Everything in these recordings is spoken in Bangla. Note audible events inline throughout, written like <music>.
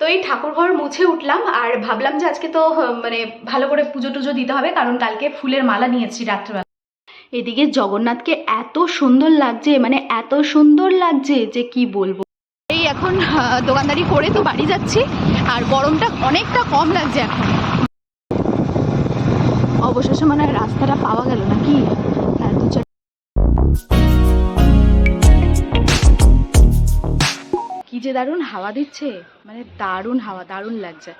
তো এই ঠাকুর ঘর মুছে উঠলাম, আর ভাবলাম যে আজকে তো মানে ভালো করে পুজো টুজো দিতে হবে, কারণ কালকে ফুলের মালা নিয়েছি রাত্রেবেলা। এদিকে জগন্নাথকে এত সুন্দর লাগছে মানে এত সুন্দর লাগছে যে কি বলব। এই এখন দোকানদারি করে তো বাড়ি যাচ্ছি, আর গরমটা অনেকটা কম লাগছে এখন। অবশেষে মানে রাস্তাটা পাওয়া গেল নাকি? হ্যাঁ যে দারুণ হাওয়া দিচ্ছে মানে দারুণ হাওয়া, দারুণ লাগছে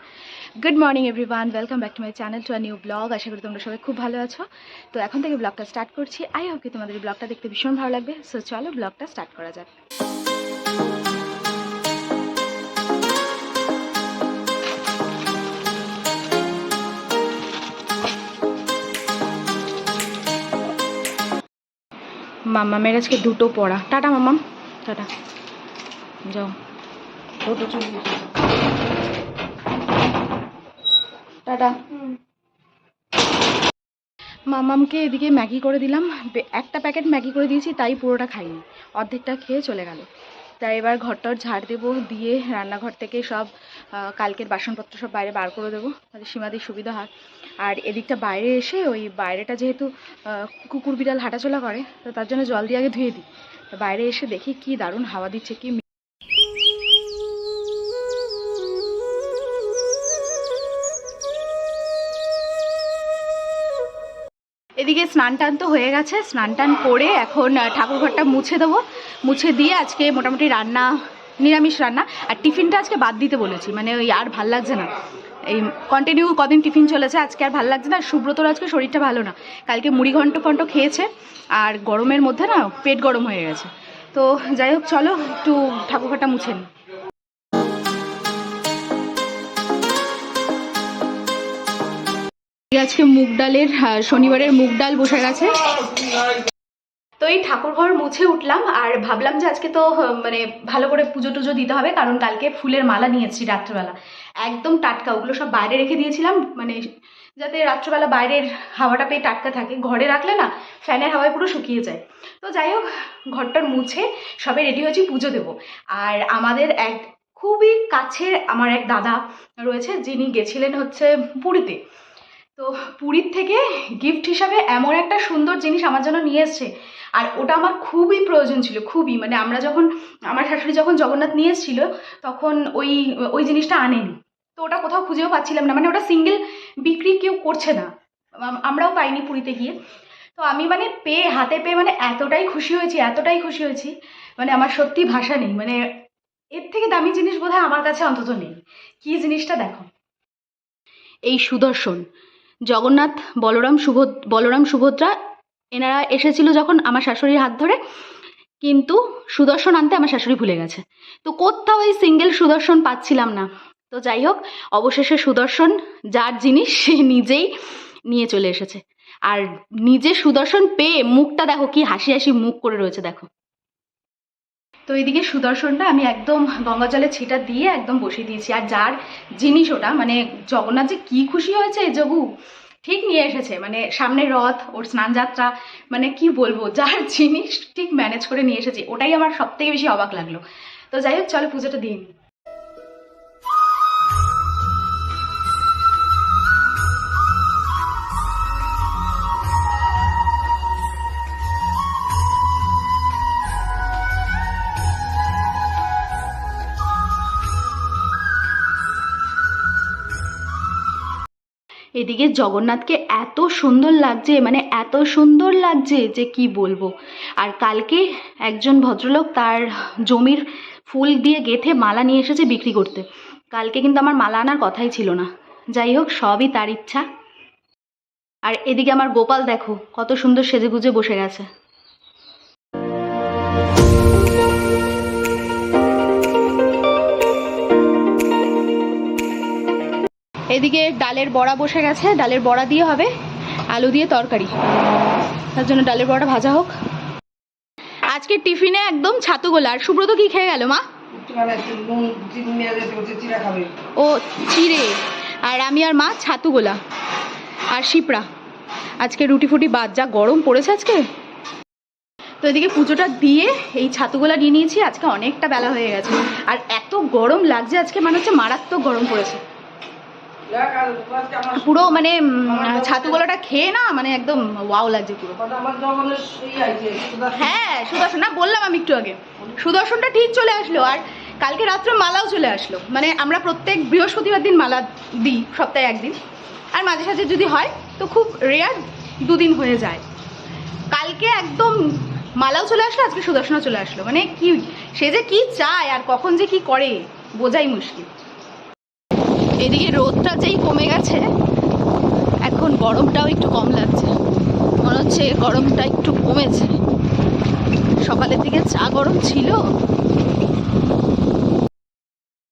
good morning everyone welcome back to my channel to new blog আশা করি তোমরা সবাই খুব ভালো আছো। তো এখন থেকে ব্লগটা স্টার্ট করছি। আই হোপ কি তোমাদের ব্লগটা দেখতে ভীষণ ভালো লাগবে। সো চলো ব্লগটা স্টার্ট করা যাক। মাম্মামের আজকে দুটো পড়া। টাটা মাম্মাম টাটা। যাও। টাটা। মামামকে এদিকে ম্যাগি করে দিলাম। একটা প্যাকেট ম্যাগি করে দিয়েছি তাই পুরোটা খাইনি। অর্ধেকটা খেয়ে চলে গেল। তাই এবার ঘরটর ঝাড় দেবো দিয়ে রান্নাঘর থেকে সব কালকের বাসনপত্র সব বাইরে বার করে দেবো। তাহলে সীমাদির সুবিধা হয়। আর এদিকটা বাইরে এসে ওই বাইরেটা যেহেতু কুকুর বিড়াল হাঁটাচলা করে তো তার জন্য জল দিয়ে আগে ধুয়ে দিই। তো বাইরে এসে দেখি কি দারুণ হাওয়া দিচ্ছে কি স্নান টান তো হয়ে গেছে স্নান টান করে এখন আহ, ঠাকুর ঘরটা মুছে দেবো। মুছে দিয়ে আজকে মোটামুটি রান্না নিরামিষ রান্না। আর টিফিনটা আজকে বাদ দিতে বলেছি মানে ওই আর ভালো লাগছে না। এই কন্টিনিউ কদিন টিফিন চলেছে আজকে আর ভালো লাগছে না। সুব্রতর আজকে শরীরটা ভালো না। কালকে মুড়ি ঘন্ট ফন্ট খেয়েছে আর গরমের মধ্যে না পেট গরম হয়ে গেছে। তো যাই হোক চলো একটু ঠাকুর ঘরটা মুছে নিই আজকে মুগ ডালের শনিবারের মুগ ডাল বসে গেছে। তো এই ঠাকুর ঘর মুছে উঠলাম, আর ভাবলাম যে আজকে তো মানে ভালো করে পুজো টুজো দিতে হবে, কারণ কালকে ফুলের মালা নিয়েছি রাত্রেবেলা। একদম টাটকা, ওগুলো সব বাইরে রেখে দিয়েছিলাম মানে যাতে রাত্রেবেলা বাইরের হাওয়াটা পেয়ে টাটকা থাকে। ঘরে রাখলে না, ফ্যানের হাওয়ায় পুরো শুকিয়ে যায়। তো যাই হোক, ঘরটার মুছে সবে রেডি হয়েছি, পুজো দেবো। আর আমাদের এক খুবই কাছের আমার এক দাদা রয়েছে, যিনি গেছিলেন হচ্ছে পুরীতে। তো পুরীর থেকে গিফট হিসাবে এমন একটা সুন্দর জিনিস আমার জন্য নিয়ে এসছে। আর ওটা আমার খুবই প্রয়োজন ছিল, খুবই। মানে আমরা যখন, আমার শাশুড়ি যখন জগন্নাথ নিয়ে এসেছিল, তখন ওই ওই জিনিসটা আনেনি। তো ওটা কোথাও খুঁজেও পাচ্ছিলাম না। মানে ওটা সিঙ্গেল বিক্রি কেউ করছে না। আমরাও পাইনি পুরীতে গিয়ে। তো আমি মানে পেয়ে, হাতে পেয়ে মানে এতটাই খুশি হয়েছি, এতটাই খুশি হয়েছি। মানে আমার সত্যি ভাষা নেই। মানে এর থেকে দামি জিনিস বোধহয় আমার কাছে অন্তত নেই। কি জিনিসটা দেখো? এই সুদর্শন। জগন্নাথ, বলরাম সুভদ বলরাম, সুভদ্রা, এনারা এসেছিল যখন আমার শাশুড়ির হাত ধরে। কিন্তু সুদর্শন আনতে আমার শাশুড়ি ভুলে গেছে। তো কোথাও এই সিঙ্গেল সুদর্শন পাচ্ছিলাম না। তো যাই হোক, অবশেষে সুদর্শন যার জিনিস সে নিজেই নিয়ে চলে এসেছে। আর নিজে সুদর্শন পেয়ে মুখটা দেখো কি হাসি হাসি মুখ করে রয়েছে, দেখো। তো এদিকে সুদর্শনটা আমি একদম গঙ্গা জলে ছিটা দিয়ে একদম বসিয়ে দিয়েছি। আর যার জিনিস ওটা মানে জগন্নাথ যে কি খুশি হয়েছে জগু ঠিক নিয়ে এসেছে। মানে সামনে রথ, ওর স্নানযাত্রা মানে কি বলব, যার জিনিস ঠিক ম্যানেজ করে নিয়ে এসেছে। ওটাই আমার সব থেকে বেশি অবাক লাগল। তো যাই হোক, চলো পুজোটা দিয়ে এদিকে জগন্নাথকে এত সুন্দর লাগছে মানে এত সুন্দর লাগছে যে কি বলব। আর কালকে একজন ভদ্রলোক তার জমির ফুল দিয়ে গেথে মালা নিয়ে এসেছে বিক্রি করতে। কালকে কিন্তু আমার মালা আনার কথাই ছিল না। যাই হোক, সবই তার ইচ্ছা। আর এদিকে আমার গোপাল দেখো, কত সুন্দর সেজেগুজে বসে গেছে। এদিকে ডালের বড়া বসে গেছে, ডালের বড়া দিয়ে হবে আলু দিয়ে তরকারি। তার জন্য ডালের বড়াটা ভাজা হোক। আজকে টিফিনে একদম ছাতু গোলা। আর সুব্রত কি খেয়ে গেল, মা? ও, চিড়ে। আর আমি আর মা ছাতু গোলা আর শিপড়া আজকে রুটি ফুটি বাদ, যা গরম পড়েছে আজকে। তো এদিকে পুজোটা দিয়ে এই ছাতুগুলা নিয়ে নিয়েছি, আজকে অনেকটা বেলা হয়ে গেছে। আর এত গরম লাগছে আজকে মানে হচ্ছে মারাত্মক গরম পড়েছে। পুরো মানে ছাতুগোলাটা খেয়ে না মানে একদম ওয়াও লাগছে পুরো। হ্যাঁ সুদর্শন, না, বললাম আমি একটু আগে। সুদর্শনটা ঠিক চলে আসলো, আর কালকে রাত্রে মালাও চলে আসলো। মানে আমরা প্রত্যেক বৃহস্পতিবার দিন মালা দিই, সপ্তাহে একদিন। আর মাঝে সাঝে যদি হয়, তো খুব রেয়ার দুদিন হয়ে যায়। কালকে একদম মালাও চলে আসলো, আজকে সুদর্শনও চলে আসলো। মানে কি, সে যে কি চায় আর কখন যে কি করে, বোঝাই মুশকিল। এদিকে রোদটা যেই কমে গেছে, এখন গরমটাও একটু কম লাগছে। মনে হচ্ছে গরমটা একটু কমেছে। সকালের দিকে চা গরম ছিল।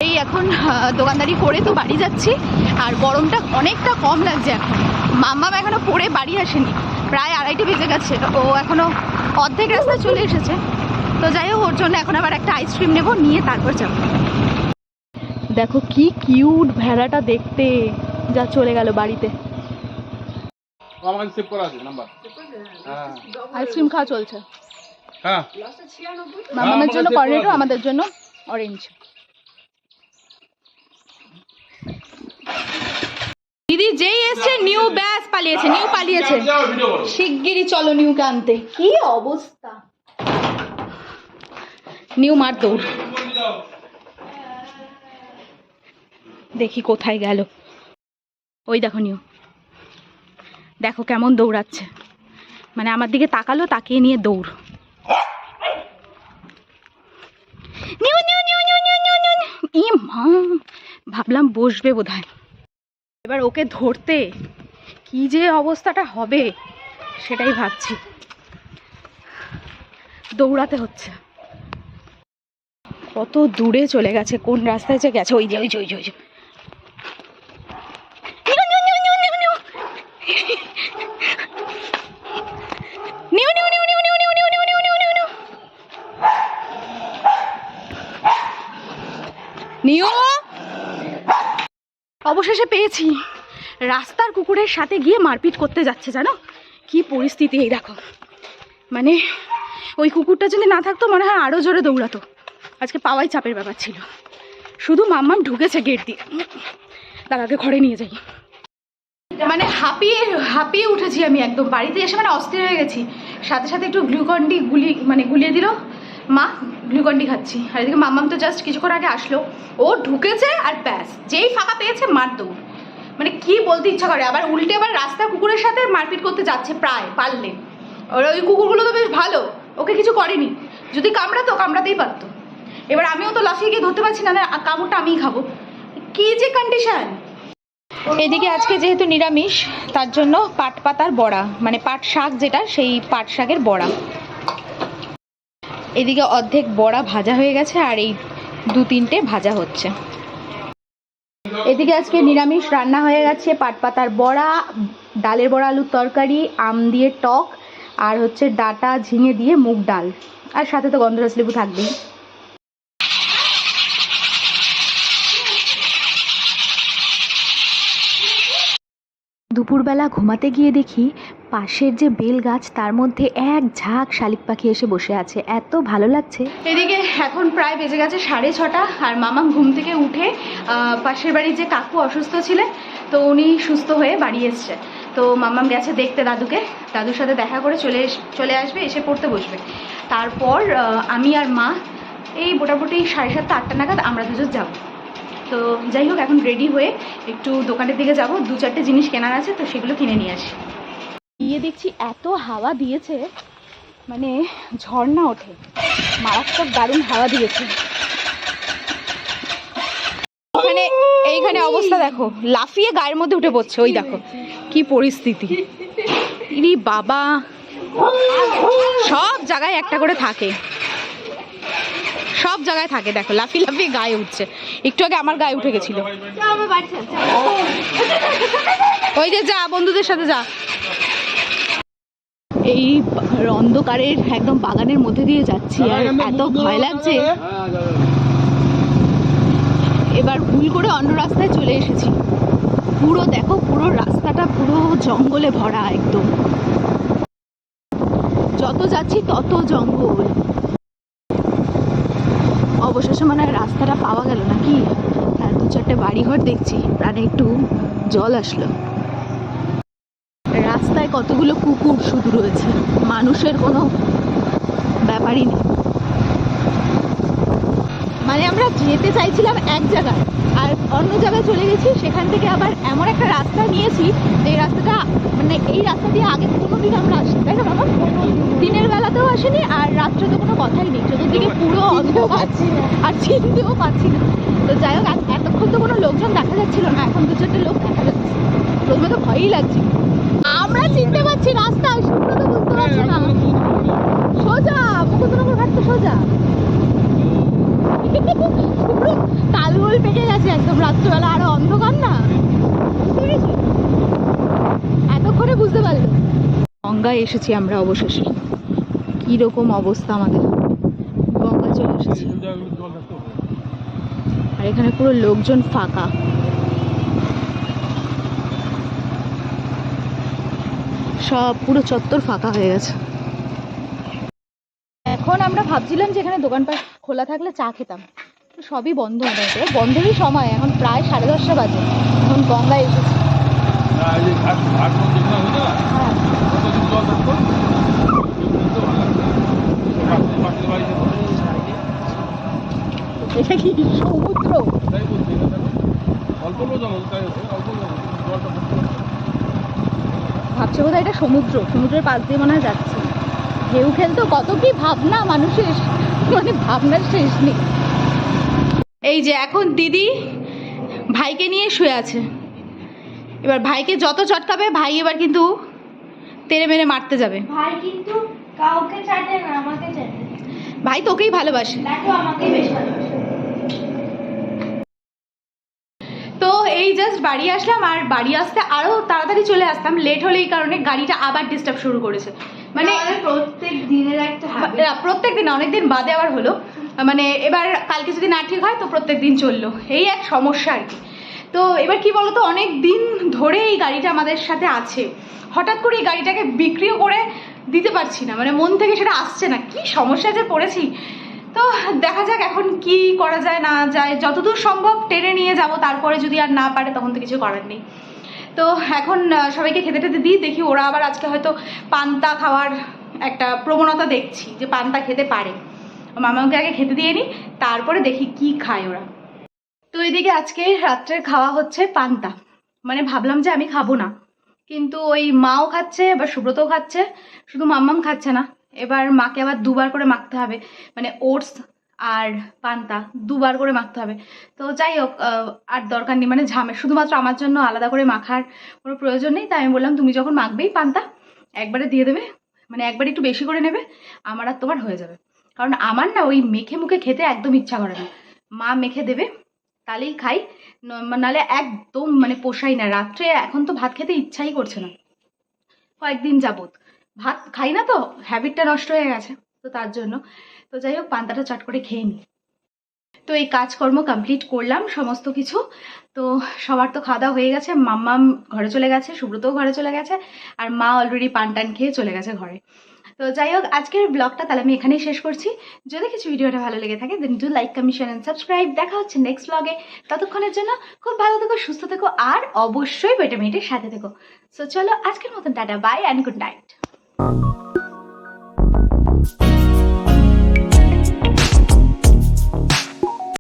এই এখন দোকানদারি করে তো বাড়ি যাচ্ছি, আর গরমটা অনেকটা কম লাগছে এখন। মাম্মাম এখনও পরে বাড়ি আসেনি। প্রায় আড়াইটে বেজে গেছে। ও এখনও অর্ধেক রাস্তায় চলে এসেছে। তো যাই হোক, ওর জন্য এখন আবার একটা আইসক্রিম নেব, নিয়ে তারপর যাব। দেখো কি কিউট ভেড়াটা দেখতে। যা চলে গেল বাড়িতে। নাম্বার হ্যাঁ। আইসক্রিম খাওয়া চলছে। হ্যাঁ। মামামের জন্য আমাদের কর্নেটো আমাদের জন্য অরেঞ্জ দিদি যেই এসছে নিউ ব্যাস পালিয়েছে নিউ পালিয়েছে। শিগগিরই চলো নিউকে আনতে কি অবস্থা? নিউ মার দৌড় দেখি কোথায় গেল। ওই দেখো নিও। দেখো কেমন দৌড়াচ্ছে। মানে আমার দিকে তাকালো, তাকিয়ে নিয়ে দৌড়। ভাবলাম বসবে বোধ এবার ওকে ধরতে কি যে অবস্থাটা হবে সেটাই ভাবছি। দৌড়াতে হচ্ছে। কত দূরে চলে গেছে, কোন রাস্তায় যে গেছে ওই যে ওই যে ওই যে। অবশেষে পেয়েছি। রাস্তার কুকুরের সাথে গিয়ে মারপিট করতে যাচ্ছে, জানো? কি পরিস্থিতি এই দেখো। মানে ওই কুকুরটা যদি না থাকতো, মনে হয় আরও জোরে দৌড়াতো। আজকে পাওয়াই চাপের ব্যাপার ছিল। শুধু মাম্মাম ঢুকেছে গেট দিয়ে। দাদাকে ঘরে নিয়ে যাই। মানে হাঁপিয়ে হাঁপিয়ে উঠেছি আমি একদম। বাড়িতে এসে মানে অস্থির হয়ে গেছি। সাথে সাথে একটু গ্লুকন্ডি গুলি মানে গুলিয়ে দিল। মা, গ্লুকন্ডি খাচ্ছি। আর এদিকে মাম্মাম তো জাস্ট কিছুক্ষণ আগে আসলো। ও ঢুকেছে আর ব্যাস, যেই ফাঁকা পেয়েছে মার দৌড়। মানে কি বলতে ইচ্ছা করে, আবার উল্টে আবার রাস্তা কুকুরের সাথে মারপিট করতে যাচ্ছে প্রায়, পারলে। ওর ওই কুকুরগুলো তো বেশ ভালো, ওকে কিছু করেনি। যদি কামড়াতো, কামড়াতেই পারতো। এবার আমিও তো লাফিয়ে গিয়ে ধরতে পারছি না না কামড়টা আমিই খাব। কি যে কন্ডিশন এদিকে আজকে যেহেতু নিরামিষ, তার জন্য পাট পাতার বড়া মানে পাট শাক যেটা, সেই পাট শাকের বড়া। এদিকে অর্ধেক বড়া ভাজা হয়ে গেছে আর এই দু তিনটে ভাজা হচ্ছে। এদিকে আজকে নিরামিষ রান্না হয়ে গেছে, পাট পাতার বড়া, ডালের বড়া, আলুর তরকারি, আম দিয়ে টক, আর হচ্ছে ডাটা ঝিঙে দিয়ে মুগ ডাল। আর সাথে তো গন্ধরাজ লেবু থাকবেই। দুপুরবেলা ঘুমাতে গিয়ে দেখি পাশের যে বেল গাছ, তার মধ্যে এক ঝাঁক শালিক পাখি এসে বসে আছে। এত ভালো লাগছে। এদিকে এখন প্রায় বেজে গেছে সাড়ে ছটা, আর মামা ঘুম থেকে উঠে পাশের বাড়ির যে কাকু অসুস্থ ছিলেন, তো উনি সুস্থ হয়ে বাড়ি এসছে তো মামাম গেছে দেখতে দাদুকে। দাদুর সাথে দেখা করে চলে চলে আসবে, এসে পড়তে বসবে। তারপর আমি আর মা, এই মোটামুটি সাড়ে সাতটা, আটটা নাগাদ আমরা দুজন যাব। তো যাই হোক, এখন রেডি হয়ে একটু দোকানের দিকে যাব। দু চারটে জিনিস কেনার আছে, তো সেগুলো কিনে নিয়ে আসি। গিয়ে দেখছি এত হাওয়া দিয়েছে মানে ঝর্ণা ওঠে। মারাত্মক দারুণ হাওয়া দিয়েছে। ওখানে এইখানে অবস্থা দেখো লাফিয়ে গায়ের মধ্যে উঠে পড়ছে ওই দেখো কি পরিস্থিতি। ইরি বাবা সব জায়গায় একটা করে থাকে। সব জায়গায় থাকে দেখো লাফি লাফিয়ে গায়ে উঠছে। একটু আগে আমার গায়ে উঠে গেছিল। ওই যে যা বন্ধুদের সাথে যা। এই অন্ধকারের একদম বাগানের মধ্যে দিয়ে যাচ্ছি আর এত ভয় লাগছে। এবার ভুল করে অন্য রাস্তায় চলে এসেছি। পুরো দেখো পুরো রাস্তাটা পুরো জঙ্গলে ভরা একদম। যত যাচ্ছি তত জঙ্গল। অবশেষে মানে রাস্তাটা পাওয়া গেল নাকি? আর দু চারটে বাড়িঘর দেখছি প্রাণে একটু জল আসলো। কতগুলো কুকুর শুধু রয়েছে? মানুষের কোনো ব্যাপারই নেই। মানে আমরা যেতে চাইছিলাম এক জায়গায়, আর অন্য জায়গায় চলে গেছি, সেখান থেকে আবার এমন একটা রাস্তা নিয়েছি, যে রাস্তাটা মানে এই রাস্তা দিয়ে আগে কোনো দিন আমরা আসি। তাই না বাবা? দিনের বেলাতেও আসেনি, আর রাত্রে তো কোনো কথাই নেই। চতুর্দিকে পুরো অন্ধকার, আর চিনতেও পাচ্ছি না। তো যাই হোক তো কোনো লোকজন দেখা যাচ্ছিল না, এখন দু চারটে লোক দেখা যাচ্ছে। প্রথমে তো ভয়ই লাগছে। আমরা চিনতে পারছি রাস্তা সুব্রত বুঝতে পারছি না। সোজা, মুকুন্দনগর ঘাট তো সোজা। <laughs> তালগোল পেকে গেছে একদম রাত্রিবেলা, আরও অন্ধকার না? এতক্ষণে বুঝতে পারল। গঙ্গায় এসেছি আমরা অবশেষে। কি রকম অবস্থা আমাদের? গঙ্গা চলে এসেছি এই জায়গাগুলো জল থাকতো আর এখানে পুরো লোকজন ফাঁকা। সব পুরো চত্বর ফাঁকা হয়ে গেছে। এখন আমরা ভাবছিলাম যে এখানে দোকানপাট খোলা থাকলে চা খেতাম। সবই বন্ধ মোটামুটি বন্ধেরই সময়। এখন প্রায় সাড়ে দশটা বাজে। এখন গঙ্গায় এসেছি। হ্যাঁ কতদিন জল থাকতো দেখতে ভালো লাগতো পাশের পাশের বাড়ি যেত এটা কি সমুদ্র তাই বলছি এটা দেখো অল্প অল্প জল হতো তাই হতো অল্প জল হতো হতো। ভাবছে বোধহয় এটা সমুদ্র। সমুদ্রের পাশ দিয়ে মনে হয় যাচ্ছে। ঢেউ খেলতো কত কি ভাবনা মানুষের। মানে ভাবনার শেষ নেই। এই যে এখন দিদি ভাইকে নিয়ে শুয়ে আছে। এবার ভাইকে যত চটকাবে ভাই এবার কিন্তু তেরে মেরে মারতে যাবে। ভাই কিন্তু কাউকে চাটে না আমাকে চাটে ভাই তোকেই ভালোবাসে। দেখো আমাকে বেশ ভালোবাসে। বাড়ি আসলাম আর বাড়ি আসতে আরও তাড়াতাড়ি চলে আসতাম। লেট হলে এই কারণে গাড়িটা আবার ডিস্টার্ব শুরু করেছে। মানে প্রত্যেক দিনের একটা প্রত্যেক দিন অনেকদিন বাদে আবার হলো। মানে এবার কালকে যদি না ঠিক হয় তো প্রত্যেক দিন চলল। এই এক সমস্যা আর কি। তো এবার কি বলতো অনেক দিন ধরে এই গাড়িটা আমাদের সাথে আছে। হঠাৎ করে এই গাড়িটাকে বিক্রিও করে দিতে পারছি না। মানে মন থেকে সেটা আসছে না। কি সমস্যা যে পড়েছি। তো দেখা যাক এখন কি করা যায়, না যায়। যতদূর সম্ভব টেনে নিয়ে যাব, তারপরে যদি আর না পারে তখন তো কিছু করার নেই। তো এখন সবাইকে খেতে টেতে দিই, দেখি ওরা আবার আজকে হয়তো পান্তা খাওয়ার একটা প্রবণতা দেখছি, যে পান্তা খেতে পারে। মামাকে আগে খেতে দিয়ে নিই তারপরে দেখি কি খায় ওরা। তো এদিকে আজকে রাত্রের খাওয়া হচ্ছে পান্তা। মানে ভাবলাম যে আমি খাব না। কিন্তু ওই মাও খাচ্ছে এবার সুব্রতও খাচ্ছে, শুধু মাম্মাম খাচ্ছে না। এবার মাকে আবার দুবার করে মাখতে হবে। মানে ওটস আর পান্তা দুবার করে মাখতে হবে। তো যাই হোক আর দরকার নেই। মানে ঝামে শুধুমাত্র আমার জন্য আলাদা করে মাখার কোনো প্রয়োজন নেই। তাই আমি বললাম, তুমি যখন মাখবেই পান্তা, একবারে দিয়ে দেবে। মানে একবারে একটু বেশি করে নেবে, আমার আর তোমার হয়ে যাবে। কারণ আমার না ওই মেখে মুখে খেতে একদম ইচ্ছা করে না। মা মেখে দেবে, তাহলেই খাই। নাহলে একদম মানে পোষাই না। রাত্রে এখন তো ভাত খেতে ইচ্ছাই করছে না। কয়েকদিন যাবত ভাত খাই না তো হ্যাবিটটা নষ্ট হয়ে গেছে, তো তার জন্য। তো যাই হোক, পান্তাটা চট করে খেয়ে নিই তো এই কাজকর্ম কমপ্লিট করলাম সমস্ত কিছু। তো সবার তো খাওয়া হয়ে গেছে, মাম্মাম ঘরে চলে গেছে, সুব্রতও ঘরে চলে গেছে, আর মা অলরেডি পান টান খেয়ে চলে গেছে ঘরে। তো যাই হোক, আজকের ব্লগটা তাহলে আমি এখানেই শেষ করছি। যদি কিছু ভিডিওটা ভালো লেগে থাকে then do like commission and subscribe দেখা হচ্ছে নেক্সট ব্লগে ততক্ষণের জন্য খুব ভালো থেকো, সুস্থ থেকো, আর অবশ্যই বেটে মেয়েটির সাথে থেকো। সো চলো, আজকের মতন, tata bye and good night Musik